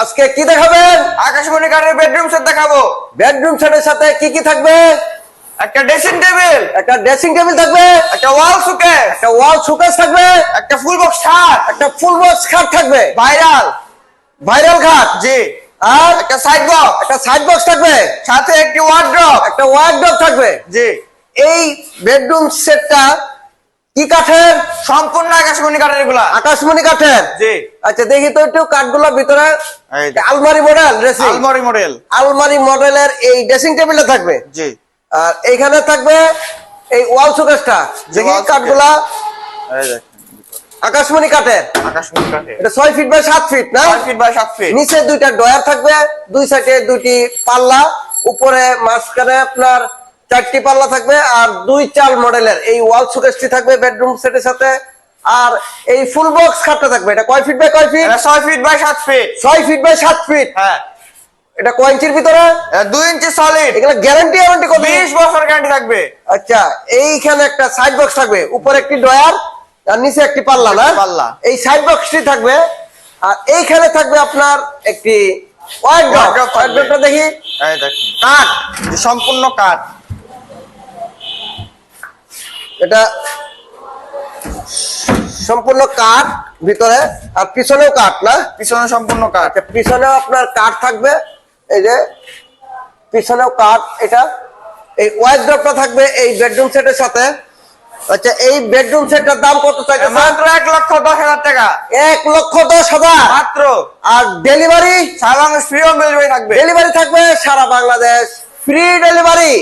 আজকে কি দেখাবেন? আকাশমণি কাঠের বেডরুম সেট দেখাবো। বেডরুম সেটের সাথে কি কি থাকবে? একটা ড্রেসিং টেবিল একটা ড্রেসিং টেবিল থাকবে? একটা ওয়াল সুকেস একটা ওয়াল শোকেস থাকবে? একটা ফুল বক্স খাট একটা ফুল বক্স খাট থাকবে? ভাইরাল ভাইরাল খাট জি। আর? একটা সাইড বক্স একটা সাইড বক্স থাকবে? সাথে একটি ওয়ার্ড্রপ একটা ওয়ার্ডরোব থাকবে? জি। এই বেডরুম সেটটা কি কাঠের? সম্পূর্ণ আকাশমণি কাঠের এগুলা। আকাশমণি কাঠের? জি। আচ্ছা দেখি তো একটু কাঠগুলো ভিতরে। আলমারি মডেল ড্রেসিং আলমারি মডেল আলমারি মডেলের এই ড্রেসিং টেবিলে থাকবে? জি। আর এইখানে থাকবে এই ওয়াল শোকেসটা দেখি। কাঠগুলা। আকাশমণি কাঠের? আকাশমণি কাঠের। এটা ছয় ফিট বাই সাত ফিট না? ছয় ফিট বাই সাত ফিট নিচে দুইটা ডয়ার থাকবে দুই সাইডে দুইটি পাল্লা উপরে মাঝখানে আপনার চারটি পাল্লা থাকবে আর দুই চাল মডেলের। এই ওয়াল শোকেসটি থাকবে বেডরুম সেটের সাথে। আর এই ফুল বক্স খাটটা থাকবে। এটা কয় ফিট বাই কয় ফিট এটা ছয় ফিট বাই সাত ফিট ছয় ফিট বাই সাত ফিট হ্যাঁ। এটা কয় ইঞ্চির ভিতরে? দুই ইঞ্চি সলিড এগুলো গ্যারান্টি ওয়ারেন্টি কত? বিশ বছর গ্যারান্টি থাকবে। আচ্ছা এইখানে একটা সাইড বক্স থাকবে। উপরে একটি ডয়ার আর নিচে একটি পাল্লা না? পাল্লা। এই সাইড বক্সটি থাকবে। আর এইখানে থাকবে আপনার একটি ওয়াইড Wardrobe থাকবে। ড্রপটা দেখি। কাঠ সম্পূর্ণ কাঠ। এটা সম্পূর্ণ কাঠ ভিতরে আর পিছনেও কাঠ না? পিছনে সম্পূর্ণ কাঠ। আচ্ছা পিছনেও আপনার কাঠ থাকবে এই যে পিছনেও কাঠ এটা। এই ওয়াইড ড্রপটা থাকবে এই বেডরুম সেটের সাথে। আচ্ছা এই বেডরুম সেটটার দাম কত চাইছে মাত্র এক লক্ষ দশ হাজার টাকা। এক লক্ষ দশ হাজার? মাত্র। আর ডেলিভারি সারা ফ্রি হোম ডেলিভারি থাকবে। ডেলিভারি থাকবে সারা বাংলাদেশ। Free delivery